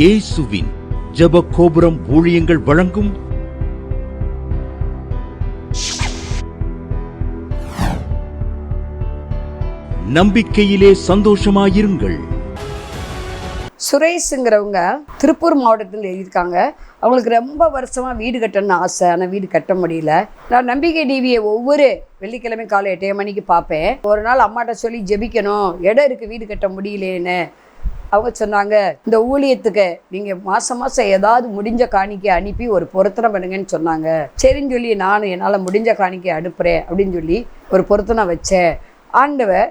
இயேசுவின் ஜெப கோபுரம் ஊழியங்கள் வழங்கும் நம்பிக்கையிலே சந்தோஷமாயிருங்கள். சுரேஷுங்கிறவங்க திருப்பூர் மாவட்டத்தில் எழுதியிருக்காங்க. அவங்களுக்கு ரொம்ப வருஷமாக வீடு கட்டணும்னு ஆசை. ஆனால் வீடு கட்ட முடியல. நான் நம்பிக்கை டிவியை ஒவ்வொரு வெள்ளிக்கிழமை காலை எட்டே மணிக்கு பார்ப்பேன். ஒரு நாள் அம்மாட்ட சொல்லி ஜெபிக்கணும். இடம் இருக்குது வீடு கட்ட முடியலேன்னு. அவங்க சொன்னாங்க இந்த ஊழியத்துக்கு நீங்கள் மாதம் மாதம் ஏதாவது முடிஞ்ச காணிக்கை அனுப்பி ஒரு பொருத்தனை பண்ணுங்கன்னு சொன்னாங்க. சரின்னு சொல்லி நான் என்னால் முடிஞ்ச காணிக்கை அனுப்புகிறேன் அப்படின்னு சொல்லி ஒரு பொருத்தனை வச்சேன். ஆண்டவர்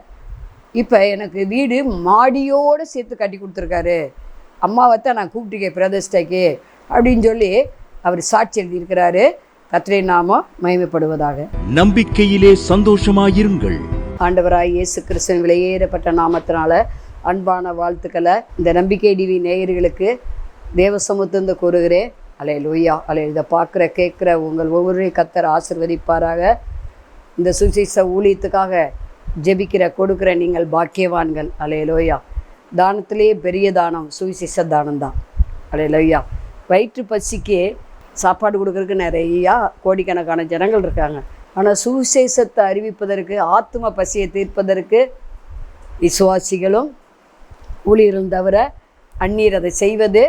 இப்போ எனக்கு வீடு மாடியோடு சேர்த்து கட்டி கொடுத்துருக்காரு. அம்மாவைத்தான் நான் கூப்பிட்டுக்கேன் பிரதிஷ்டைக்கு அப்படின்னு சொல்லி அவர் சாட்சி எழுதியிருக்கிறாரு. கத்திரை நாமம் மகிமைப்படுவதாக. நம்பிக்கையிலே சந்தோஷமாயிருங்கள். ஆண்டவராய் இயேசு கிறிஸ்தன் விலையேறப்பட்ட நாமத்தினால அன்பான வாழ்த்துக்களை இந்த நம்பிக்கை டிவி நேயர்களுக்கு தேவ சமூகத்திலிருந்து கூறுகிறேன். அலே லூயா அலே இதை பார்க்குற கேட்குற உங்கள் ஒவ்வொரு கத்தர் ஆசிர்வதிப்பாராக. இந்த சுசிச ஊழியத்துக்காக ஜெபிக்கிற கொடுக்குற நீங்கள் பாக்கியவான்கள். அலே லோயா தானத்திலேயே பெரிய தானம் சுவிசேஷ தானம் தான் அலே லோயா வயிற்று பசிக்கு சாப்பாடு கொடுக்கறதுக்கு நிறையா கோடிக்கணக்கான ஜனங்கள் இருக்காங்க. ஆனால் சுவிசேஷத்தை அறிவிப்பதற்கு ஆத்ம பசியை தீர்ப்பதற்கு விசுவாசிகளும் ஊழியரும் தவிர அந்நீர் அதை செய்வது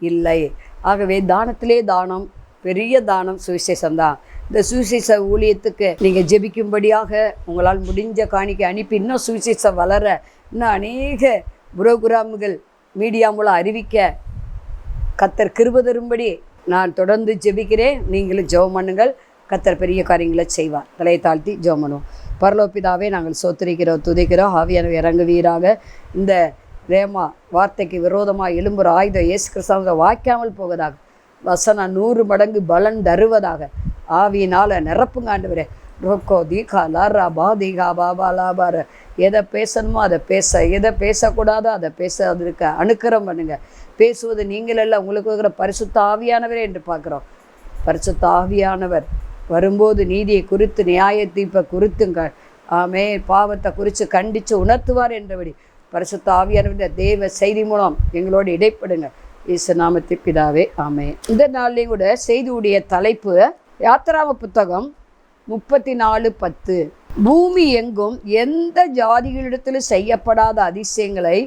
இல்லை. ஆகவே தானத்திலே தானம் பெரிய தானம் சுவிசேஷம்தான் இந்த சுவிசேஷ ஊழியத்துக்கு நீங்கள் ஜெபிக்கும்படியாக உங்களால் முடிஞ்ச காணிக்கை அனுப்பி இன்னும் சுவிசேஷம் வளர இன்னும் அநேக புரோகிராமுகள் மீடியா மூலம் அறிவிக்க கத்தர் கிருப தரும்படி நான் தொடர்ந்து ஜெபிக்கிறேன். நீங்களும் ஜெபம் பண்ணுங்கள். கத்தர் பெரிய காரியங்களை செய்வார். தலையை தாழ்த்தி ஜெபம் பண்ணுவோம். பரலோப்பிதாவே நாங்கள் சோத்திரிக்கிறோம் துதிக்கிறோம். ஆவியான இறங்குவீராக. இந்த ரேமா வார்த்தைக்கு விரோதமாக எழும்புற ஆயுதம் இயேசு கிறிஸ்தவங்க வாய்க்காமல் போவதாக. வசனம் நூறு மடங்கு பலன் தருவதாக. ஆவியினால் நிரப்புங்க ஆண்டவரே. தீகா லாரா பா தீகா பாபா லாபார எதை பேசணுமோ அதை பேச எதை பேசக்கூடாதோ அதை பேச அதற்க அனுக்கிரம் பண்ணுங்க. பேசுவது நீங்கள் எல்லாம் உங்களுக்கு இருக்கிற பரிசுத்த ஆவியானவரே என்று பார்க்குறோம். பரிசுத்த ஆவியானவர் வரும்போது நீதியை குறித்து நியாய தீர்ப்பை குறித்துங்க. ஆமே பாவத்தை குறித்து கண்டித்து உணர்த்துவார் என்றபடி. பரிசுத்த ஆவியானவர் தேவ செய்தி மூலம் எங்களோடு இடைப்படுங்க இயேசு நாமத்து பிதாவே ஆமே இந்த நாள்லேயும் கூட செய்தியுடைய தலைப்பு யாத்திராம புத்தகம் முப்பத்தி நாலு பத்து. பூமி எங்கும் எந்த ஜாதிகளிடத்திலும் செய்யப்படாத அதிசயங்களை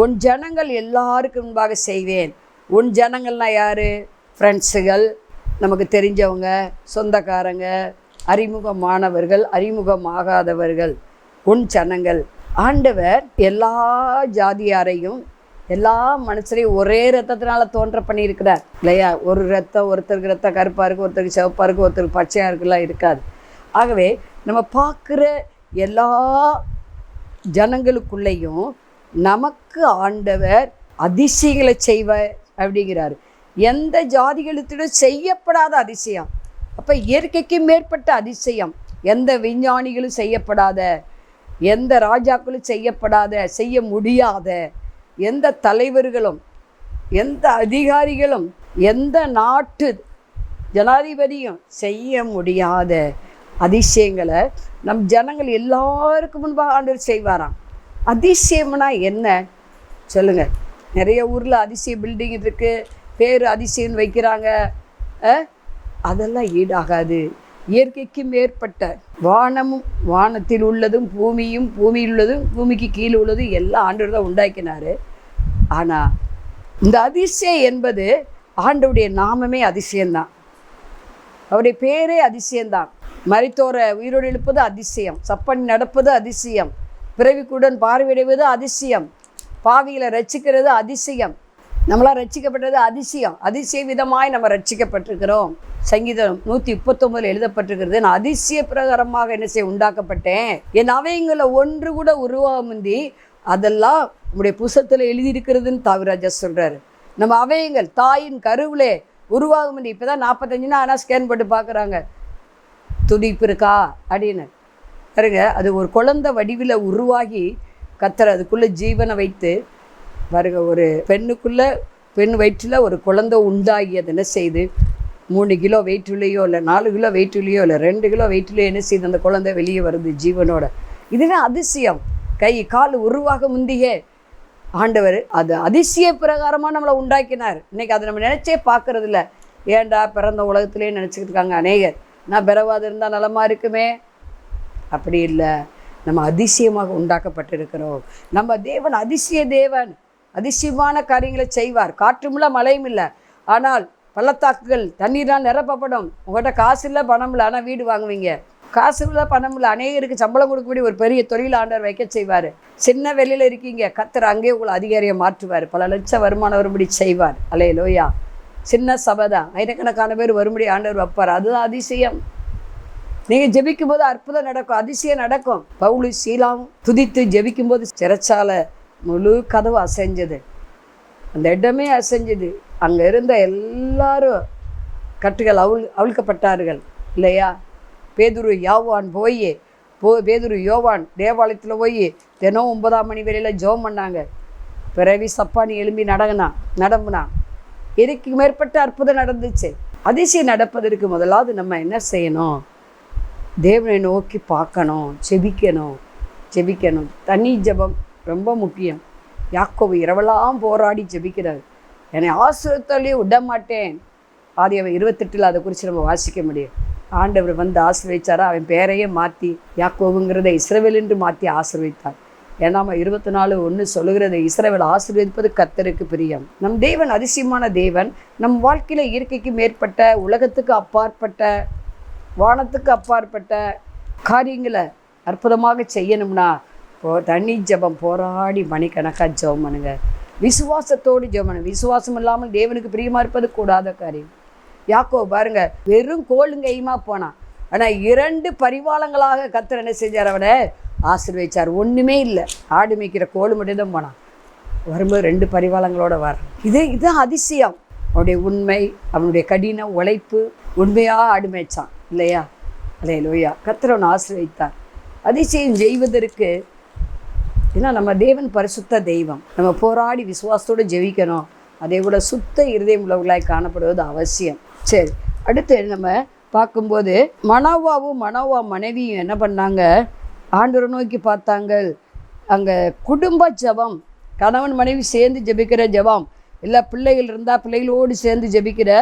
உன் ஜனங்கள் எல்லாருக்கும் முன்பாக செய்வேன். உன் ஜனங்கள்னா யார்? ஃப்ரெண்ட்ஸுகள் நமக்கு தெரிஞ்சவங்க சொந்தக்காரங்க அறிமுகமானவர்கள் அறிமுகமாகாதவர்கள் உன் ஜனங்கள். ஆண்டவர் எல்லா ஜாதியாரையும் எல்லா மனுஷரையும் ஒரே ரத்தத்தினால தோன்ற பண்ணியிருக்கிறார். இல்லையா? ஒரு ரத்தம் ஒருத்தருக்கு ரத்தம் கருப்பாக இருக்குது ஒருத்தருக்கு சிவப்பாக இருக்குது ஒருத்தருக்கு பச்சையாக இருக்குலாம் இருக்காது. ஆகவே நம்ம பார்க்குற எல்லா ஜனங்களுக்குள்ளேயும் நமக்கு ஆண்டவர் அதிசயங்களை செய்வார் அப்படிங்கிறாரு. எந்த ஜாதிகளுத்திடம் செய்யப்படாத அதிசயம். அப்போ இயற்கைக்கு மேற்பட்ட அதிசயம். எந்த விஞ்ஞானிகளும் செய்யப்படாத எந்த ராஜாக்களும் செய்யப்படாத செய்ய முடியாத எந்த தலைவர்களும் எந்த அதிகாரிகளும் எந்த நாட்டு ஜனாதிபதியும் செய்ய முடியாத அதிசயங்களை நம் ஜனங்கள் எல்லாருக்கும் முன்பாக ஆண்டவர் செய்வாராம். அதிசயம்னா என்ன? சொல்லுங்கள் நிறைய ஊரில் அதிசய பில்டிங் இருக்குது பேர் அதிசயம்னு வைக்கிறாங்க. அதெல்லாம் ஈடாகாது. இயற்கைக்கு மேற்பட்ட வானமும் வானத்தில் உள்ளதும் பூமியும் பூமியில் உள்ளதும் பூமிக்கு கீழே உள்ளதும் எல்லாம் ஆண்டவர் தான் உண்டாக்கினார். ஆனால் இந்த அதிசயம் என்பது ஆண்டவுடைய நாமமே அதிசயம்தான். அவருடைய பேரே அதிசயம்தான். மறைத்தோரை உயிரோடு எழுப்பது அதிசயம். சப்பன் நடப்பது அதிசயம். பிறவிக்குடன் பார்வையிடுவது அதிசயம். பாவிகளை ரசிக்கிறது அதிசயம். நம்மளாம் ரட்சிக்கப்பட்டது அதிசயம். அதிசய விதமாய் நம்ம ரட்சிக்கப்பட்டிருக்கிறோம். சங்கீதம் நூற்றி முப்பத்தொம்பதில் எழுதப்பட்டிருக்கிறது நான் அதிசய பிரகாரமாக என்ன செய்ய உண்டாக்கப்பட்டேன். என் அவைங்களை ஒன்று கூட உருவாக முந்தி அதெல்லாம் உங்களுடைய புசத்தில் எழுதியிருக்கிறதுன்னு தாவிராஜா சொல்கிறாரு நம்ம அவயங்கள் தாயின் கருவிலே உருவாகும் முந்தி இப்போ தான் நாற்பத்தஞ்சுனா ஆனால் ஸ்கேன் போட்டு பார்க்குறாங்க. துடிப்பு இருக்கா? அப்படின்னு. பாருங்க அது ஒரு குழந்தை வடிவில் உருவாகி கத்துற அதுக்குள்ளே ஜீவனை வைத்து பாருங்க ஒரு பெண்ணுக்குள்ளே பெண் வயிற்றில் ஒரு குழந்தை உண்டாகி என்ன செய்து? மூணு கிலோ வெயிட்லேயோ இல்லை நாலு கிலோ வெயிட்லேயோ இல்லை ரெண்டு கிலோ வெயிட்லேயோ என்ன செய்யுது அந்த குழந்தை வெளியே வருது ஜீவனோட. இதுவே அதிசயம். கை கால் உருவாக முந்தியே. ஆண்டவர் அது அதிசய பிரகாரமாக நம்மளை உண்டாக்கினார். இன்றைக்கி அதை நம்ம நினச்சே பார்க்கறது இல்லை ஏன்டா பிறந்த உலகத்திலே நினச்சிக்கிட்டு இருக்காங்க அநேகர். நான் பிறவாது இருந்தால் நலமாக இருக்குமே? அப்படி இல்லை. நம்ம அதிசயமாக உண்டாக்கப்பட்டிருக்கிறோம். நம்ம தேவன் அதிசய தேவன். அதிசயமான காரியங்களை செய்வார். காற்றும் இல்லை மழையும் இல்லை. ஆனால் பள்ளத்தாக்குகள் தண்ணீரால் நிரப்பப்படும். உங்கள்கிட்ட காசு இல்லை பணம் இல்லை. ஆனால் வீடு வாங்குவீங்க. காசு இல்லை பணம் இல்லை. அநேகருக்கு சம்பளம் கொடுக்கக்கூடிய ஒரு பெரிய தொழில் ஆண்டவர் வைக்க செய்வார். சின்ன வெளியில் இருக்கீங்க. கத்தர் அங்கே உங்களை அதிகாரியை மாற்றுவார். பல லட்சம் வருமானம் வரும்படி செய்வார். அலே லோயா சின்ன சபை தான். ஆயிரக்கணக்கான பேர் வரும்படி ஆண்டவர் வைப்பார். அதுதான் அதிசயம். நீங்கள் ஜெபிக்கும் போது அற்புதம் நடக்கும். அதிசயம் நடக்கும். பவுலு சீலாவும் துதித்து ஜெபிக்கும் போது சிறைச்சாலை முழு கதவு அசைஞ்சது. அந்த இடமே அசைஞ்சது. அங்கே இருந்த எல்லாரும் கட்டுகள் அவுள் அவிழ்க்கப்பட்டார்கள். இல்லையா? பேதுரு யாவான் போய் போ பேதுரு யோவான் தேவாலயத்தில் போய் தினம் ஒன்பதாம் மணி வரையில் ஜெபம் பண்ணாங்க. பிறவி சப்பானி எழும்பி நடங்கினான் நடம்புனான் இதுக்கு மேற்பட்ட அற்புதம் நடந்துச்சு. அதிசயம் நடப்பதற்கு முதலாவது நம்ம என்ன செய்யணும்? தேவனை நோக்கி பார்க்கணும் செபிக்கணும் செபிக்கணும். தண்ணி ஜெபம் ரொம்ப முக்கியம். யாக்கோவு இரவெல்லாம் போராடி ஜெபிக்கிறார். என்னை ஆசிரியத்தாலே விட மாட்டேன் ஆதி அவன் இருபத்தெட்டில் அதை குறித்து நம்ம வாசிக்க முடியும். ஆண்டவர் வந்து ஆசீர்வதிச்சாரா? அவன் பேரையே மாற்றி யாக்கோவுங்கிறத இஸ்ரவேல் என்று மாற்றி ஆசிர்வதித்தார். ஏன்னா நம்ம இருபத்தி நாலு ஒன்று சொல்லுகிறத இஸ்ரேவில் ஆசீர்வதிப்பது கத்தருக்கு பிரியம். நம் தேவன் அதிசயமான தேவன். நம் வாழ்க்கையில் இயற்கைக்கு மேற்பட்ட உலகத்துக்கு அப்பாற்பட்ட வானத்துக்கு அப்பாற்பட்ட காரியங்களை அற்புதமாக செய்யணும்னா போ தண்ணி ஜெபம் போராடி மணிக்கணக்காக ஜபம் பண்ணுங்க. விசுவாசத்தோடு ஜெபம் பண்ணுங்க. விசுவாசம் இல்லாமல் தேவனுக்கு பிரியமாக இருப்பது கூடாத காரியம். யாக்கோ பாருங்க வெறும் கோளுங்கையுமா போனான் ஆனால் இரண்டு பரிவாளங்களாக கத்தர் என்ன செஞ்சார் அவனை? ஆசிர்வதிச்சார். ஒன்றுமே இல்லை. ஆடு மேய்க்கிற கோல் மட்டும்தான் போனான். வரும்போது ரெண்டு பரிவாளங்களோட வர. இது இதுதான் அதிசயம். அவனுடைய உண்மை அவனுடைய கடின உழைப்பு உண்மையாக ஆடு மேய்ச்சான். இல்லையா? அலே லோயா கத்திரவன் ஆசிர்வதித்தார். அதிசயம் செய்வதற்கு ஏன்னா நம்ம தேவன் பரிசுத்த தெய்வம். நம்ம போராடி விசுவாசத்தோடு ஜெபிக்கணும். அதே விட சுத்த இருதயம் உள்ளவர்களாய் காணப்படுவது அவசியம். சரி அடுத்து நம்ம பார்க்கும்போது மனோவாவும் மனோவா மனைவியும் என்ன பண்ணாங்க? ஆண்டவரை நோக்கி பார்த்தாங்க அங்கே குடும்ப ஜெபம் கணவன் மனைவி சேர்ந்து ஜெபிக்கிற ஜெபம் இல்லை பிள்ளைகள் இருந்தால் பிள்ளைகளோடு சேர்ந்து ஜெபிக்கிற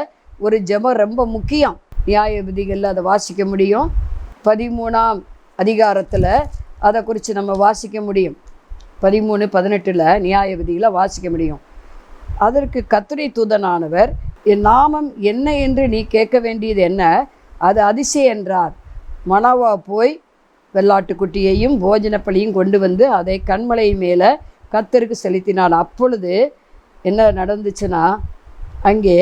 ஒரு ஜெபம் ரொம்ப முக்கியம். நியாய விதிகளில் அதை வாசிக்க முடியும். பதிமூணாம் அதிகாரத்தில் அதை குறித்து நம்ம வாசிக்க முடியும். பதிமூணு பதினெட்டில் நியாய விதியில் வாசிக்க முடியும். அதற்கு கத்துரை தூதனானவர் என் நாமம் என்ன என்று நீ கேட்க வேண்டியது என்ன? அது அதிசயம் என்றார். மனவா போய் வெள்ளாட்டுக்குட்டியையும் போஜனப்பலியும் கொண்டு வந்து அதை கண்மலை மேலே கத்தருக்கு செலுத்தினான். அப்பொழுது என்ன நடந்துச்சுன்னா அங்கே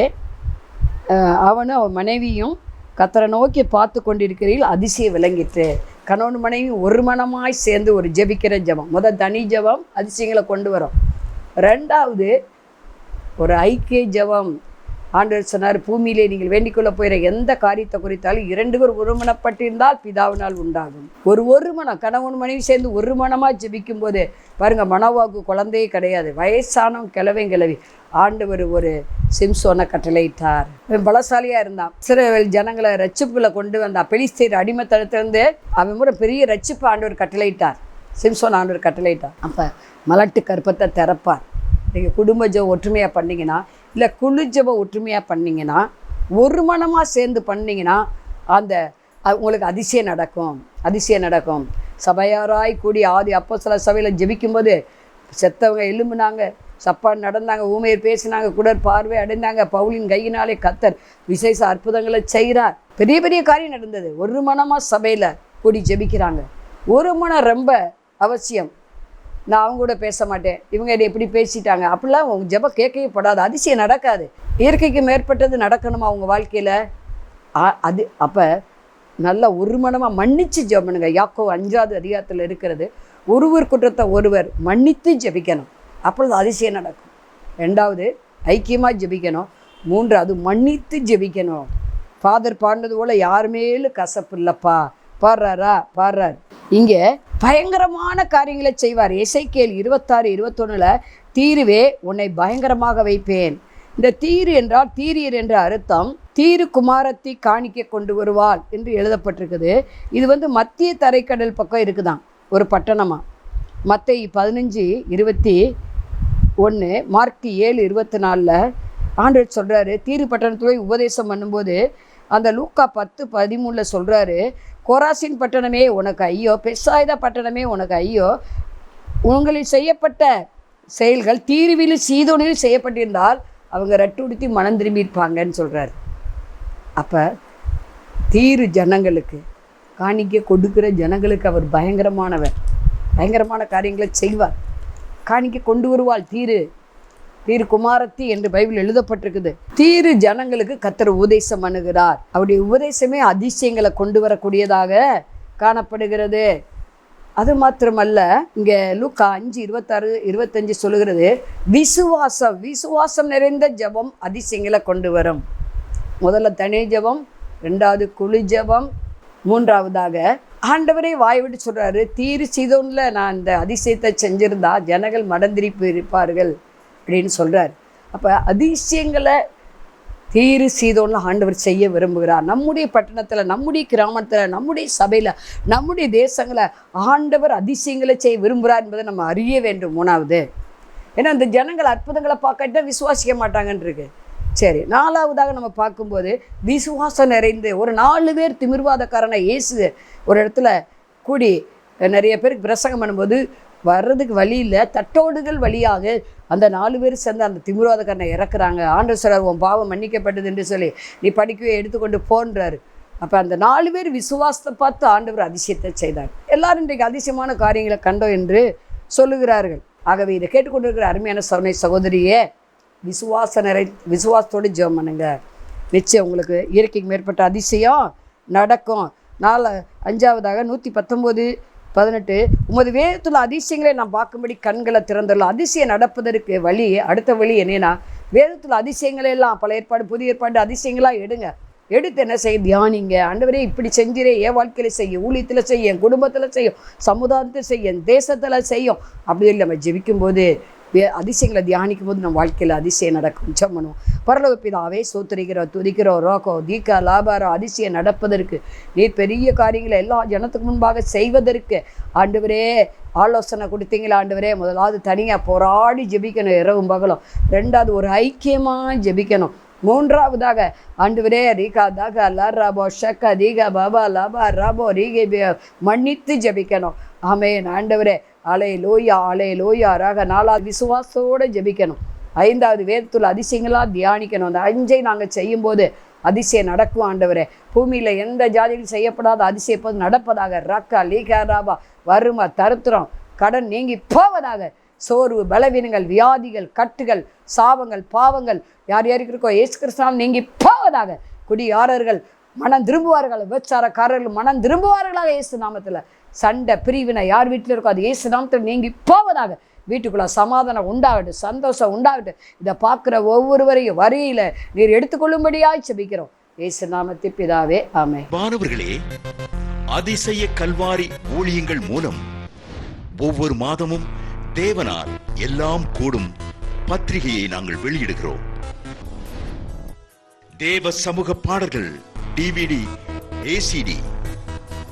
அவனும் அவன் மனைவியும் கத்தரை நோக்கி பார்த்து கொண்டிருக்கிறீர்கள் அதிசயம் விளங்கிட்டு கணவன் மனைவி ஒரு மனமாய் சேர்ந்து ஒரு ஜெபிக்கிற ஜெபம். முதல் தனி ஜெபம் அதிசயங்களை கொண்டு வரும். ரெண்டாவது ஒரு ஐக்கிய ஜெபம். ஆண்டவர் சொன்னார் பூமியிலே நீங்கள் வேண்டிக்கொள்ள போகிற எந்த காரியத்தை குறித்தாலும் இரண்டு பேர் ஒருமனப்பட்டிருந்தால் பிதாவினால் உண்டாகும். ஒரு ஒரு மனம் கணவன் மனைவி சேர்ந்து ஒரு மனமாக ஜெபிக்கும் போது பாருங்க மனவாக்கு குழந்தையே கிடையாது வயசானவன் கிழவன் கிழவி. ஆண்டவர் ஒரு சிம்சோனை கட்டளையிட்டார். பலசாலியாக இருந்தான். இஸ்ரவேல் ஜனங்களை ரட்சிப்புல கொண்டு வந்தான் பெலிஸ்தீர் அடிமைத்தனத்திலிருந்து அவன் கூட பெரிய ரச்சிப்பு ஆண்டவர் கட்டளையிட்டார். சிம்சோன் ஆண்டவர் கட்டளையிட்டார். அப்போ மலட்டு கற்பத்தை திறப்பார். நீங்கள் குடும்ப ஒற்றுமையாக பண்ணிங்கன்னா இல்லை குழு ஒற்றுமையாக பண்ணிங்கன்னா ஒரு மனமாக சேர்ந்து பண்ணிங்கன்னா அந்த உங்களுக்கு அதிசயம் நடக்கும் அதிசயம் நடக்கும். சபையாராய் கூடி ஆதி அப்போ சில சபையில் ஜெபிக்கும்போது செத்தவங்க எலும்புனாங்க சப்பான் நடந்தாங்க ஊமையர் பேசினாங்க குடர் பார்வை அடைந்தாங்க பவுலின் கையினாலே கத்தர் விசேஷ அற்புதங்களை செய்கிறார். பெரிய பெரிய காரியம் நடந்தது. ஒரு மனமாக சபையில் கூடி ஜெபிக்கிறாங்க. ஒரு மனம் ரொம்ப அவசியம். நான் அவங்க கூட பேச மாட்டேன். இவங்க என்னை எப்படி பேசிட்டாங்க. அப்படிலாம் அவங்க ஜெபம் கேட்கவே படாது. அதிசயம் நடக்காது. இயற்கைக்கு மேற்பட்டது நடக்கணுமா அவங்க வாழ்க்கையில்? அது அப்போ நல்ல ஒரு மனமாக மன்னிச்சு யாக்கோ அஞ்சாவது அதிகாரத்தில் இருக்கிறது ஒருவர் குற்றத்தை ஒருவர் மன்னித்து ஜெபிக்கணும். அப்பொழுது அதிசயம் நடக்கும். ரெண்டாவது ஐக்கியமாக ஜெபிக்கணும். மூன்றாவது மன்னித்து ஜெபிக்கணும். ஃபாதர் பாடினது போல் யார் மேலும் கசப்பு இல்லைப்பா. பாடுறாரா பாடுறார் இங்கே பயங்கரமான காரியங்களை செய்வார். இசைக்கேல் இருபத்தாறு இருபத்தொன்னுல தீருவே உன்னை பயங்கரமாக வைப்பேன். இந்த தீரு என்றால் தீரியர் என்ற அர்த்தம் தீரு குமாரத்தை காணிக்க கொண்டு வருவாள் என்று எழுதப்பட்டிருக்குது. இது வந்து மத்திய தரைக்கடல் பக்கம் இருக்குதான் ஒரு பட்டணமாக மத்தை பதினஞ்சு இருபத்தி ஒன்று மார்க் ஏழு இருபத்தி நாலில் ஆண்டவர் சொல்கிறாரு தீரு பட்டணத்தில் போய் உபதேசம் பண்ணும்போது அந்த லூக்கா பத்து பதிமூணில் சொல்கிறாரு கொராசின் பட்டணமே உனக்கு ஐயோ பெசாயுதா பட்டணமே உனக்கு ஐயோ. உங்களில் செய்யப்பட்ட செயல்கள் தீர்வில் சீதோனிலும் செய்யப்பட்டிருந்தால் அவங்க ரட்டுடுத்தி மனம் திரும்பியிருப்பாங்கன்னு சொல்கிறார் அப்போ தீரு ஜனங்களுக்கு காணிக்க கொடுக்குற ஜனங்களுக்கு அவர் பயங்கரமானவர். பயங்கரமான காரியங்களை செய்வார். காணிக்க கொண்டு வருவாள் தீரு. தீர் குமாரத்தி என்று பைபிள் எழுதப்பட்டிருக்குது. தீரு ஜனங்களுக்கு கத்தர் உபதேசம் பண்ணுகிறார். அவருடைய உபதேசமே அதிசயங்களை கொண்டு வரக்கூடியதாக காணப்படுகிறது. அது மாத்திரமல்ல இங்கே லூக்கா அஞ்சு இருபத்தாறு இருபத்தஞ்சு சொல்லுகிறது விசுவாசம் விசுவாசம் நிறைந்த ஜெபம் அதிசயங்களை கொண்டு வரும். முதல்ல தனி ஜெபம் ரெண்டாவது குழு ஜெபம் மூன்றாவதாக ஆண்டவரே வாய் விட்டு சொல்கிறாரு தீர் சீதோனில் நான் இந்த அதிசயத்தை செஞ்சிருந்தா ஜனங்கள் மடந்திரிப்பு இருப்பார்கள். அப்படின்னு சொல்கிறார் அப்போ அதிசயங்களை தீரு சீதோன்னு ஆண்டவர் செய்ய விரும்புகிறார். நம்முடைய பட்டணத்தில் நம்முடைய கிராமத்தில் நம்முடைய சபையில் நம்முடைய தேசங்களை ஆண்டவர் அதிசயங்களை செய்ய விரும்புகிறார் என்பதை நம்ம அறிய வேண்டும் மூணாவது. ஏன்னா இந்த ஜனங்கள் அற்புதங்களை பார்க்கட்ட விசுவாசிக்க மாட்டாங்கன்றிருக்கு. சரி நாலாவதாக நம்ம பார்க்கும்போது விசுவாசம் நிறைந்து ஒரு நாலு பேர் திமிர்வாதக்காரனை இயேசு ஒரு இடத்துல கூடி நிறைய பேருக்கு பிரசங்கம் பண்ணும்போது வர்றதுக்கு வழி இல்லை தட்டோடுகள் வழியாக அந்த நாலு பேர் சேர்ந்து அந்த திமிர்வாதக்காரனை இறக்குறாங்க. ஆண்டு சிலர் உன் பாவம் மன்னிக்கப்பட்டது என்று சொல்லி நீ படிக்கவே எடுத்துக்கொண்டு போன்றாரு அப்போ அந்த நாலு பேர் விசுவாசத்தை பார்த்து ஆண்டவர் அதிசயத்தை செய்தார். எல்லாரும் இன்றைக்கு அதிசயமான காரியங்களை கண்டோம் என்று சொல்லுகிறார்கள். ஆகவே இதை கேட்டுக்கொண்டிருக்கிற அருமையான சவனை சகோதரியே விசுவாச நிறை விசுவாசத்தோடு ஜெபம் பண்ணுங்க. நிச்சயம் உங்களுக்கு இயற்கைக்கு மேற்பட்ட அதிசயம் நடக்கும். நாலு அஞ்சாவதாக நூற்றி பத்தொம்போது பதினெட்டு உமது வேதத்துள்ள அதிசயங்களை நான் பார்க்கும்படி கண்களை திறந்துள்ள அதிசயம் நடப்பதற்கு வழி அடுத்த வழி என்னன்னா வேதத்தில் அதிசயங்களை எல்லாம் பல ஏற்பாடு புதிய ஏற்பாடு அதிசயங்களாக எடுங்க. எடுத்து என்ன செய்ய? தியானிங்க. ஆண்டவரே இப்படி செஞ்சிரே. என் வாழ்க்கையில் செய்யும் ஊழியத்தில் செய்யும் குடும்பத்தில் செய்யும் சமுதாயத்தில் செய்யும் தேசத்தில் செய்யும். அப்படி இல்லை நம்ம ஜெபிக்கும்போது அதிசயங்களை தியானிக்கும் போது நம்ம வாழ்க்கையில் அதிசயம் நடக்கும். ஜம்மனும் பரலோக பிதாவே சோத்துரிக்கிறோம் துதிக்கிறோம் ரோக்கோ தீக்கா லாபாரம் அதிசயம் நடப்பதற்கு. நீர் பெரிய காரியங்களை எல்லா ஜனத்துக்கு முன்பாக செய்வதற்கு. ஆண்டவரே ஆலோசனை கொடுத்தீங்களா ஆண்டவரே? முதலாவது தனியாக போராடி ஜெபிக்கணும் இரவும் பகலும். ரெண்டாவது ஒரு ஐக்கியமாக ஜெபிக்கணும். மூன்றாவதாக ஆண்டவரே ரீகா தாகா லாராபோ ஷக்கா தீகா பாபா லாபா ராபோ ரீகே மன்னித்து ஜெபிக்கணும். ஆமென். ஆண்டவரே அலை லோயா அலை லோயா ராக நாலாவது விசுவாசத்தோடு ஜெபிக்கணும். ஐந்தாவது வேதத்துல அதிசயங்களாக தியானிக்கணும். அந்த அஞ்சை நாங்கள் செய்யும்போது அதிசயம் நடக்கும் ஆண்டவரே. பூமியில் எந்த ஜாதியில் செய்யப்படாத அதிசயம் நடப்பதாக. ரக்கா லீகா ராபா வறுமை தருத்திரம் கடன் நீங்கி போவதாக. சோர்வு பலவீனங்கள் வியாதிகள் கட்டுகள் சாபங்கள் பாவங்கள் யார் யாருக்கு இருக்கோ ஏசு கிறிஸ்தாம் நீங்கி போவதாக. குடியாரர்கள் மனம் திரும்புவார்கள் விபச்சாரக்காரர்கள் மனம் திரும்புவார்களாக இயேசு நாமத்தில். சண்டை பிரிவினை யார் வீட்டில் இருக்கோ அது ஏசு நாமத்தில் நீங்கி போவதாக. வீட்டுக்குள்ள சமாதானம் உண்டாகட்டும் சந்தோஷம் உண்டாகட்டும். இதை பார்க்குற ஒவ்வொருவரையும் வரியில நீர் எடுத்துக்கொள்ளும்படியாய் செபிக்கிறோம் ஏசு நாமத்தை பிதாவே ஆமே மாணவர்களே அதிசய கல்வாரி ஊழியங்கள் மூலம் ஒவ்வொரு மாதமும் தேவனால் எல்லாம் கூடும் பத்திரிகையை நாங்கள் வெளியிடுகிறோம். தேவ சமூக பாடல்கள் டிவிடி ஏசிடி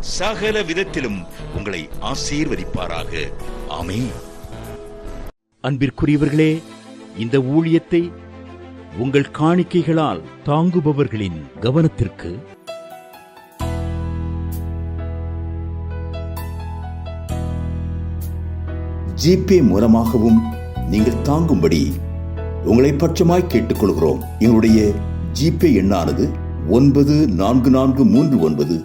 சகல விதத்திலும் உங்களை ஆசீர்வதிப்பாராக. ஆமென். அன்பிற்குரியவர்களே இந்த ஊழியத்தை உங்கள் காணிக்கைகளால் தாங்குபவர்களின் கவனத்திற்கு ஜிபே மூலமாகவும் நீங்கள் தாங்கும்படி உங்களை பட்சமாய் கேட்டுக்கொள்கிறோம். எங்களுடைய ஜிபே எண்ணானது ஒன்பது நான்கு நான்கு மூன்று ஒன்பது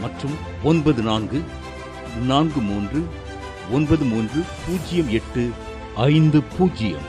மற்றும் ஒன்பது நான்கு நான்கு மூன்று ஒன்பது மூன்று பூஜ்ஜியம் எட்டு ஐந்து பூஜ்ஜியம்.